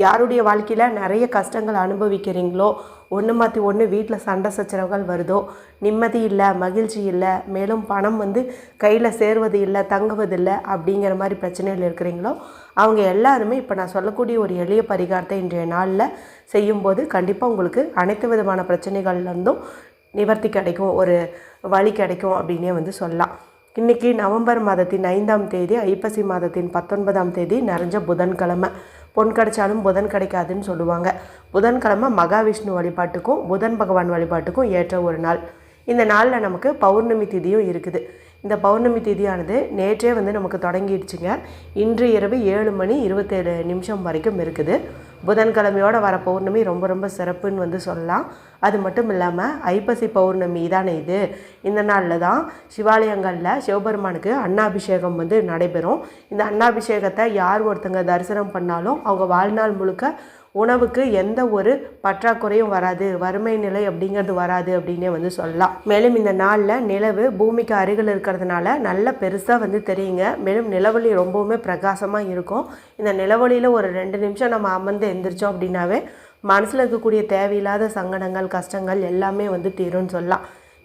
யாருடைய வாழ்க்கையில் நிறைய கஷ்டங்கள் அனுபவிக்கிறீங்களோ ஒன்று மாற்றி ஒன்று வீட்டில் சண்டை சச்சரவுகள் வருதோ நிம்மதி இல்லை மகிழ்ச்சி இல்லை மேலும் பணம் வந்து கையில் சேர்வது இல்லை தங்குவதில்லை அப்படிங்கிற மாதிரி பிரச்சனைகள் இருக்கிறீங்களோ அவங்க எல்லாருமே இப்போ நான் சொல்லக்கூடிய ஒரு எளிய பரிகாரத்தை இன்றைய நாளில் செய்யும்போது கண்டிப்பாக உங்களுக்கு அனைத்து விதமான பிரச்சனைகள்லேருந்தும் நிவர்த்தி கிடைக்கும் ஒரு வழி கிடைக்கும் அப்படின்னே வந்து சொல்லலாம். இன்றைக்கி நவம்பர் மாதத்தின் ஐந்தாம் தேதி ஐப்பசி மாதத்தின் பத்தொன்பதாம் தேதி நிறைஞ்ச புதன்கிழமை. பொன் கிடைச்சாலும் புதன் கிடைக்காதுன்னு சொல்லுவாங்க. புதன்கிழமை மகாவிஷ்ணு வழிபாட்டுக்கும் புதன் பகவான் வழிபாட்டுக்கும் ஏற்ற ஒரு நாள். இந்த நாளில் நமக்கு பௌர்ணமி திதியும் இருக்குது. இந்த பௌர்ணமி திதியானது நேற்றே வந்து நமக்கு தொடங்கிடுச்சுங்க. இன்று இரவு ஏழு மணி இருபத்தேழு நிமிஷம் வரைக்கும் இருக்குது. புதன்கிழமையோட வர பௌர்ணமி ரொம்ப ரொம்ப சிறப்புன்னு வந்து சொல்லலாம். அது மட்டும் இல்லாமல் ஐப்பசி பௌர்ணமி தானே இது? இந்த நாளில் தான் சிவாலயங்களில் சிவபெருமானுக்கு அன்னாபிஷேகம் வந்து நடைபெறும். இந்த அன்னாபிஷேகத்தை யார் ஒருத்தங்க தரிசனம் பண்ணாலும் அவங்க வாழ்நாள் முழுக்க உணவுக்கு எந்த ஒரு பற்றாக்குறையும் வராது. வறுமை நிலை அப்படிங்கிறது வராது அப்படின்னே வந்து சொல்லலாம். மேலும் இந்த நாளில் நிலவு பூமிக்கு அருகில் இருக்கிறதுனால நல்ல பெருசாக வந்து தெரியுங்க. மேலும் நிலவொளி ரொம்பவுமே பிரகாசமாக இருக்கும். இந்த நிலவொளியில் ஒரு ரெண்டு நிமிஷம் நம்ம அமர்ந்து எந்திரிச்சோம் அப்படின்னாவே மனசில் இருக்கக்கூடிய தேவையில்லாத சங்கடங்கள் கஷ்டங்கள் எல்லாமே வந்து தீரும்னு சொல்லலாம்.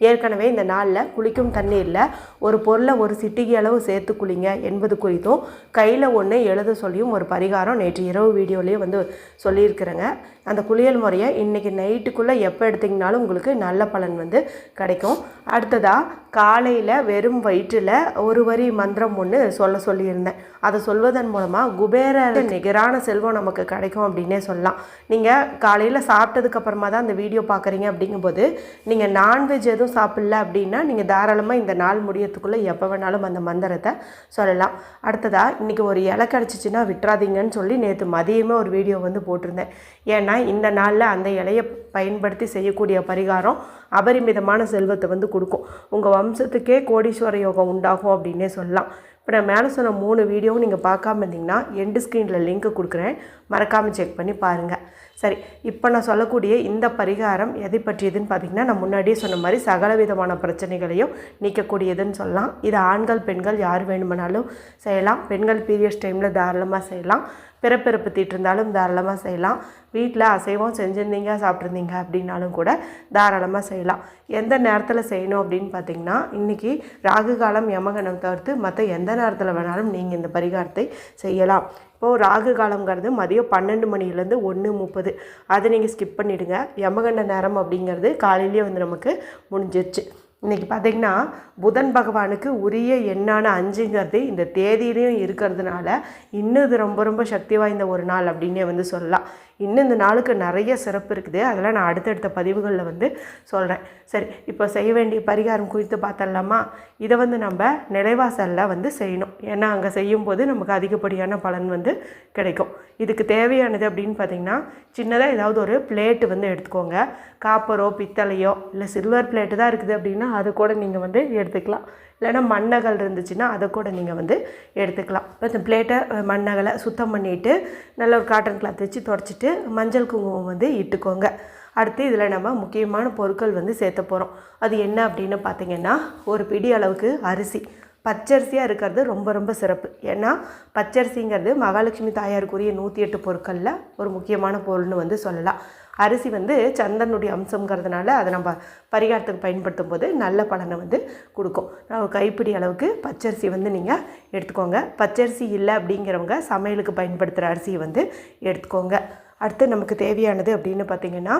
ஏற்கனவே இந்த நாளில் குளிக்கும் தண்ணீரில் ஒரு பொருளை ஒரு சிட்டிகை அளவு சேர்த்து குளிங்க என்பது குறித்தும் கையில் ஒன்று எழுத சொல்லியும் ஒரு பரிகாரம் நேற்று இரவு வீடியோலேயே வந்து சொல்லியிருக்கிறேங்க. அந்த குளியல் முறையை இன்றைக்கி நைட்டுக்குள்ளே எப்போ எடுத்திங்கனாலும் உங்களுக்கு நல்ல பலன் வந்து கிடைக்கும். அடுத்ததாக காலையில் வெறும் வயிற்றில் ஒரு வரி மந்திரம் ஒன்று சொல்ல சொல்லியிருந்தேன். அதை சொல்வதன் மூலமாக குபேர நிகரான செல்வம் நமக்கு கிடைக்கும் அப்படின்னே சொல்லலாம். நீங்கள் காலையில் சாப்பிட்டதுக்கப்புறமா தான் அந்த வீடியோ பார்க்குறீங்க அப்படிங்கும்போது நீங்கள் நான்வெஜ் எதுவும் சாப்பிடல அப்படின்னா நீங்கள் தாராளமாக இந்த நாள் முடியறதுக்குள்ளே எப்போ வேணாலும் அந்த மந்திரத்தை சொல்லலாம். அடுத்ததாக இன்றைக்கி ஒரு இலை கிடச்சிச்சின்னா விட்டுறாதீங்கன்னு சொல்லி நேற்று மதியமே ஒரு வீடியோ வந்து போட்டிருந்தேன். ஏன்னா இந்த நாளில் அந்த இலையை பயன்படுத்தி செய்யக்கூடிய பரிகாரம் அபரிமிதமான செல்வத்தை வந்து கொடுக்கும். உங்கள் வம்சத்துக்கே கோடீஸ்வர யோகம் உண்டாகும் அப்படின்னே சொல்லலாம். இப்போ நான் மேலே சொன்ன மூணு வீடியோவும் நீங்கள் பார்க்காம இருந்தீங்கன்னா எண்டு ஸ்க்ரீனில் லிங்க் கொடுக்குறேன். மறக்காமல் செக் பண்ணி பாருங்கள் சரி இப்போ நான் சொல்லக்கூடிய இந்த பரிகாரம் எதை பற்றியதுன்னு பார்த்தீங்கன்னா நான் முன்னாடியே சொன்ன மாதிரி சகல விதமான பிரச்சனைகளையும் நீக்கக்கூடியதுன்னு சொல்லலாம். இது ஆண்கள் பெண்கள் யார் வேணுமானாலும் செய்யலாம். பெண்கள் பீரியட்ஸ் டைமில் தாராளமாக செய்யலாம். பிறப்பிறப்பு தீட்டிருந்தாலும் தாராளமாக செய்யலாம். வீட்டில் அசைவம் செஞ்சுருந்தீங்க சாப்பிட்ருந்தீங்க அப்படின்னாலும் கூட தாராளமாக செய்யலாம். எந்த நேரத்தில் செய்யணும் அப்படின்னு பார்த்தீங்கன்னா இன்றைக்கி ராகு காலம் யமகணம் தவிர்த்து மற்ற எந்த நேரத்தில் வேணாலும் நீங்கள் இந்த பரிகாரத்தை செய்யலாம். இப்போது ராகு காலங்கிறது மதியம் பன்னெண்டு மணிலேருந்து ஒன்று முப்பது. அதை நீங்கள் ஸ்கிப் பண்ணிவிடுங்க யமகண்ட நேரம் அப்படிங்கிறது காலையிலேயே வந்து நமக்கு முடிஞ்சிருச்சு. இன்றைக்கி பார்த்திங்கன்னா புதன் பகவானுக்கு உரிய எண்ணான அஞ்சுங்கிறது இந்த தேதியிலையும் இருக்கிறதுனால இன்னும் இது ரொம்ப ரொம்ப சக்தி வாய்ந்த ஒரு நாள் அப்படின்னே வந்து சொல்லலாம். இன்னும் இந்த நாளுக்கு நிறைய சிறப்பு இருக்குது. அதெல்லாம் நான் அடுத்தடுத்த பதிவுகளில் வந்து சொல்கிறேன் சரி இப்போ செய்ய வேண்டிய பரிகாரம் குறித்து பார்த்தலாமா இதை வந்து நம்ம நிலைவாசலில் வந்து செய்யணும். ஏன்னா அங்கே செய்யும்போது நமக்கு அதிகப்படியான பலன் வந்து கிடைக்கும். இதுக்கு தேவையானது அப்படின்னு பார்த்திங்கன்னா சின்னதாக ஏதாவது ஒரு பிளேட்டு வந்து எடுத்துக்கோங்க. காப்பரோ பித்தளையோ இல்லை சில்வர் பிளேட்டு தான் இருக்குது அப்படின்னா அது கூட நீங்கள் வந்து எடுத்துக்கலாம். இல்லைன்னா மண்ணகல் இருந்துச்சுன்னா அதை கூட நீங்கள் வந்து எடுத்துக்கலாம். இப்போ இந்த பிளேட்டை மண்ணகலை சுத்தம் பண்ணிவிட்டு நல்ல ஒரு காட்டன் கிளாத் வச்சு தொடச்சிட்டு மஞ்சள் குங்குமம் வந்து இட்டுக்கோங்க. அடுத்து இதில் நம்ம முக்கியமான பொருட்கள் வந்து சேர்த்த போகிறோம் அது என்ன அப்படின்னு பார்த்தீங்கன்னா ஒரு பிடி அளவுக்கு அரிசி. பச்சரிசியாக இருக்கிறது ரொம்ப ரொம்ப சிறப்பு. ஏன்னா பச்சரிசிங்கிறது மகாலட்சுமி தாயாருக்குரிய நூற்றி எட்டு பொருட்களில் ஒரு முக்கியமான பொருள்னு வந்து சொல்லலாம். அரிசி வந்து சந்தனுடைய அம்சங்கிறதுனால அதை நம்ம பரிகாரத்துக்கு பயன்படுத்தும் போது நல்ல பலனை வந்து கொடுக்கும். கைப்பிடி அளவுக்கு பச்சரிசி வந்து நீங்கள் எடுத்துக்கோங்க. பச்சரிசி இல்லை அப்படிங்கிறவங்க சமையலுக்கு பயன்படுத்துகிற அரிசியை வந்து எடுத்துக்கோங்க. அடுத்து நமக்கு தேவையானது அப்படின்னு பார்த்திங்கன்னா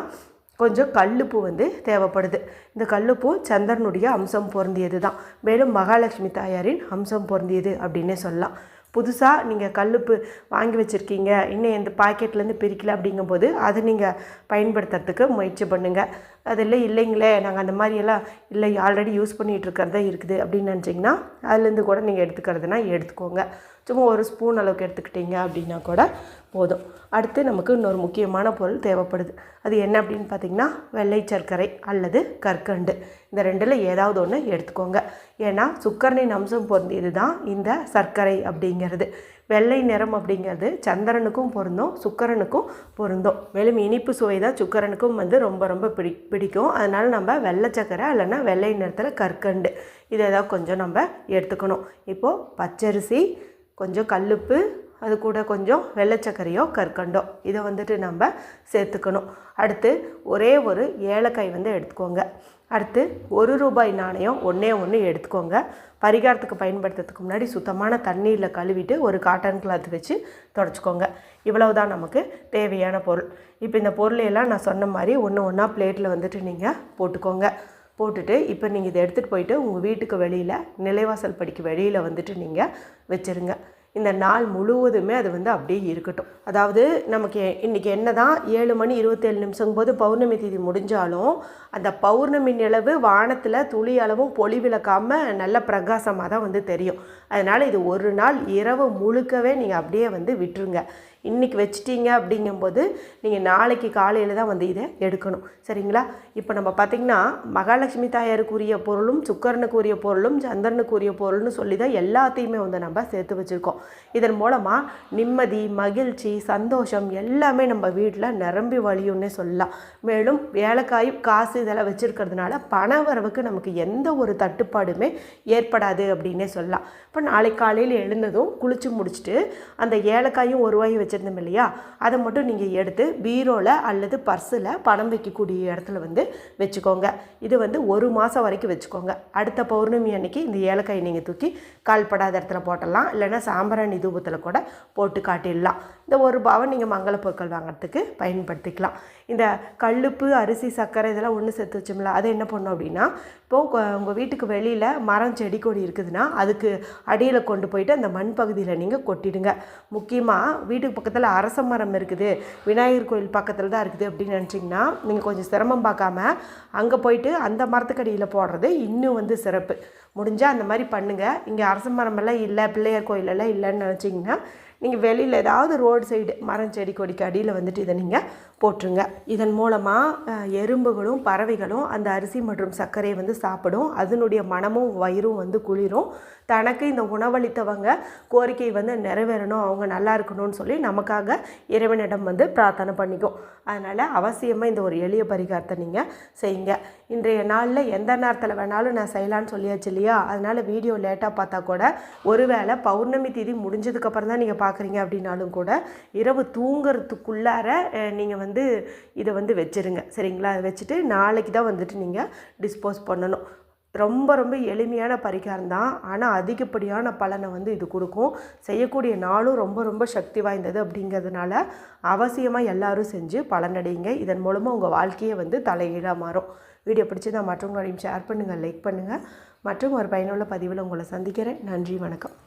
கொஞ்சம் கல்லுப்பு வந்து தேவைப்படுது. இந்த கல்லுப்பு சந்திரனுடைய அம்சம் பொருந்தியது தான் மேலும் மகாலட்சுமி தாயாரின் அம்சம் பொருந்தியது அப்படின்னே சொல்லலாம். புதுசாக நீங்கள் கல்லுப்பு வாங்கி வச்சுருக்கீங்க. இன்னும் எந்த பாக்கெட்லேருந்து பிரிக்கல அப்படிங்கும்போது அதை நீங்கள் பயன்படுத்துறதுக்கு முயற்சி பண்ணுங்கள் அதில் இல்லைங்களே நாங்கள் அந்த மாதிரியெல்லாம் இல்லை ஆல்ரெடி யூஸ் பண்ணிகிட்டு இருக்கிறதா இருக்குது அப்படின்னு நினச்சிங்கன்னா அதுலேருந்து கூட நீங்கள் எடுத்துக்கிறதுனா எடுத்துக்கோங்க. சும்மா ஒரு ஸ்பூன் அளவுக்கு எடுத்துக்கிட்டீங்க அப்படின்னா கூட போதும். அடுத்து நமக்கு இன்னொரு முக்கியமான பொருள் தேவைப்படுது. அது என்ன அப்படின்னு பார்த்தீங்கன்னா வெள்ளை சர்க்கரை அல்லது கற்கண்டு. இந்த ரெண்டில் ஏதாவது ஒன்று எடுத்துக்கோங்க. ஏன்னா சுக்கரனின் அம்சம் பொருந்தியது தான் இந்த சர்க்கரை அப்படிங்கிறது. வெள்ளை நிறம் அப்படிங்கிறது சந்திரனுக்கும் பொருந்தும் சுக்கரனுக்கும் பொருந்தும். மேலும் இனிப்பு சுவை தான் சுக்கரனுக்கும் வந்து ரொம்ப ரொம்ப பிடி பிடிக்கும். அதனால் நம்ம வெள்ளை சர்க்கரை இல்லைன்னா வெள்ளை நிறத்தில் கற்கண்டு. இதை ஏதாவது கொஞ்சம் நம்ம எடுத்துக்கணும். இப்போது பச்சரிசி கொஞ்சம் கல்லுப்பு அது கூட கொஞ்சம் வெள்ளைச்சக்கரையோ கற்கண்டோ. இதை வந்துட்டு நம்ம சேர்த்துக்கணும். அடுத்து ஒரே ஒரு ஏலக்காய் வந்து எடுத்துக்கோங்க. அடுத்து ஒரு ரூபாய் நாணயம் ஒன்றே ஒன்று எடுத்துக்கோங்க. பரிகாரத்துக்கு பயன்படுத்துறதுக்கு முன்னாடி சுத்தமான தண்ணீரில் கழுவிட்டு ஒரு காட்டன் கிளாத் வச்சு தொடச்சிக்கோங்க. இவ்வளவு தான் நமக்கு தேவையான பொருள். இப்போ இந்த பொருளையெல்லாம் நான் சொன்ன மாதிரி ஒன்று ஒன்றா பிளேட்டில் வந்துட்டு நீங்கள் போட்டுக்கோங்க. போட்டுட்டு இப்போ நீங்கள் இதை எடுத்துகிட்டு போயிட்டு உங்கள் வீட்டுக்கு வெளியில் நிலைவாசல் படிக்கு வெளியில் வந்துட்டு நீங்கள் வச்சுருங்க. இந்த நாள் முழுவதுமே அது வந்து அப்படியே இருக்கட்டும். அதாவது நமக்கு இன்றைக்கி என்ன தான் ஏழு மணி இருபத்தேழு நிமிஷம் போது பௌர்ணமி தேதி முடிஞ்சாலும் அந்த பௌர்ணமி நிலவு வானத்தில் துளி அளவும் பொலி விளக்காமல் நல்ல பிரகாசமாக தான் வந்து தெரியும். அதனால் இது ஒரு நாள் இரவு முழுக்கவே நீங்கள் அப்படியே வந்து விட்டுருங்க. இன்றைக்கி வச்சிட்டீங்க அப்படிங்கும்போது நீங்கள் நாளைக்கு காலையில் தான் வந்து இதை எடுக்கணும். சரிங்களா? இப்போ நம்ம பார்த்திங்கன்னா மகாலட்சுமி தாயாருக்குரிய பொருளும் சுக்கரனுக்குரிய பொருளும் சந்திரனுக்குரிய பொருள்னு சொல்லி தான் எல்லாத்தையுமே வந்து நம்ம சேர்த்து வச்சுருக்கோம். இதன் மூலமாக நிம்மதி மகிழ்ச்சி சந்தோஷம் எல்லாமே நம்ம வீட்டில் நிரம்பி வழியும்னே சொல்லலாம். மேலும் வேலைக்காய் காசு இதெல்லாம் வச்சுருக்கிறதுனால பண வரவுக்கு நமக்கு எந்த ஒரு தட்டுப்பாடுமே ஏற்படாது அப்படின்னே சொல்லலாம். இப்போ நாளைக்கு காலையில் எழுந்ததும் குளித்து முடிச்சுட்டு அந்த ஏலக்காயும் ஒரு ரூபாயும் வச்சுருந்தோம் இல்லையா அதை மட்டும் நீங்கள் எடுத்து பீரோவில் அல்லது பர்ஸில் பணம் வைக்கக்கூடிய இடத்துல வந்து வச்சுக்கோங்க. இது வந்து ஒரு மாதம் வரைக்கும் வச்சுக்கோங்க. அடுத்த பௌர்ணமி அன்னைக்கு இந்த ஏலக்காய் நீங்கள் தூக்கி கால்படாத இடத்துல போட்டலாம் இல்லைன்னா சாம்பிராணி தூபத்தில் கூட போட்டு காட்டிடலாம். இந்த ஒரு ரூபாவை நீங்கள் மங்கள பொருட்கள் வாங்குறதுக்கு பயன்படுத்திக்கலாம். இந்த கல்லுப்பு அரிசி சர்க்கரை இதெல்லாம் ஒன்று சேர்த்து வச்சோம்ல அதை என்ன பண்ணோம் அப்படின்னா இப்போது உங்கள் வீட்டுக்கு வெளியில் மரம் செடி கொடி இருக்குதுன்னா அதுக்கு அடியில் கொண்டு போயிட்டு அந்த மண் பகுதியில் நீங்கள் கொட்டிடுங்க. முக்கியமாக வீட்டுக்கு பக்கத்தில் அரச மரம் இருக்குது விநாயகர் கோயில் பக்கத்தில் தான் இருக்குது அப்படின்னு நினச்சிங்கன்னா நீங்கள் கொஞ்சம் சிரமம் பார்க்காம அங்கே போயிட்டு அந்த மரத்துக்கடியில் போடுறது இன்னும் வந்து சிறப்பு. முடிஞ்சால் அந்த மாதிரி பண்ணுங்கள் இங்கே அரச மரமெல்லாம் இல்லை பிள்ளையார் கோயிலெல்லாம் இல்லைன்னு நினச்சிங்கன்னா நீங்கள் வெளியில் ஏதாவது ரோடு சைடு மரம் செடி கொடிக்கு அடியில் வந்துட்டு இதை நீங்கள் போட்டுருங்க. இதன் மூலமாக எறும்புகளும் பறவைகளும் அந்த அரிசி மற்றும் சர்க்கரையை வந்து சாப்பிடும். அதனுடைய மனமும் வயிறும் வந்து குளிரும். தனக்கு இந்த உணவளித்தவங்க கோரிக்கை வந்து நிறைவேறணும். அவங்க நல்லா இருக்கணும்னு சொல்லி நமக்காக இறைவனிடம் வந்து பிரார்த்தனை பண்ணிக்கும். அதனால் அவசியமாக இந்த ஒரு எளிய பரிகாரத்தை நீங்கள் செய்யுங்க. இன்றைய நாளில் எந்த நேரத்தில் வேணாலும் நான் செய்யலான்னு சொல்லியாச்சு இல்லையா? அதனால் வீடியோ லேட்டாக பார்த்தா கூட ஒருவேளை பௌர்ணமி தேதி முடிஞ்சதுக்கப்புறம் தான் நீங்கள் பார்க்குறீங்க அப்படின்னாலும் கூட இரவு தூங்குறதுக்குள்ளார நீங்கள் வந்து வந்து இதை வந்து வச்சுருங்க. சரிங்களா? அதை வச்சுட்டு நாளைக்கு தான் வந்துட்டு நீங்கள் டிஸ்போஸ் பண்ணணும். ரொம்ப ரொம்ப எளிமையான பரிகாரம் தான். ஆனால் அதிகப்படியான பலனை வந்து இது கொடுக்கும். செய்யக்கூடிய நாளும் ரொம்ப ரொம்ப சக்தி வாய்ந்தது அப்படிங்கிறதுனால அவசியமாக எல்லோரும் செஞ்சு பலனடையுங்க. இதன் மூலமாக உங்கள் வாழ்க்கையை வந்து தலைகீழாக மாறும். வீடியோ பிடிச்சிருந்தால் மற்றவங்களையும் ஷேர் பண்ணுங்கள் லைக் பண்ணுங்கள் மற்றும் ஒரு பயனுள்ள பதிவில் உங்களை சந்திக்கிறேன். நன்றி வணக்கம்.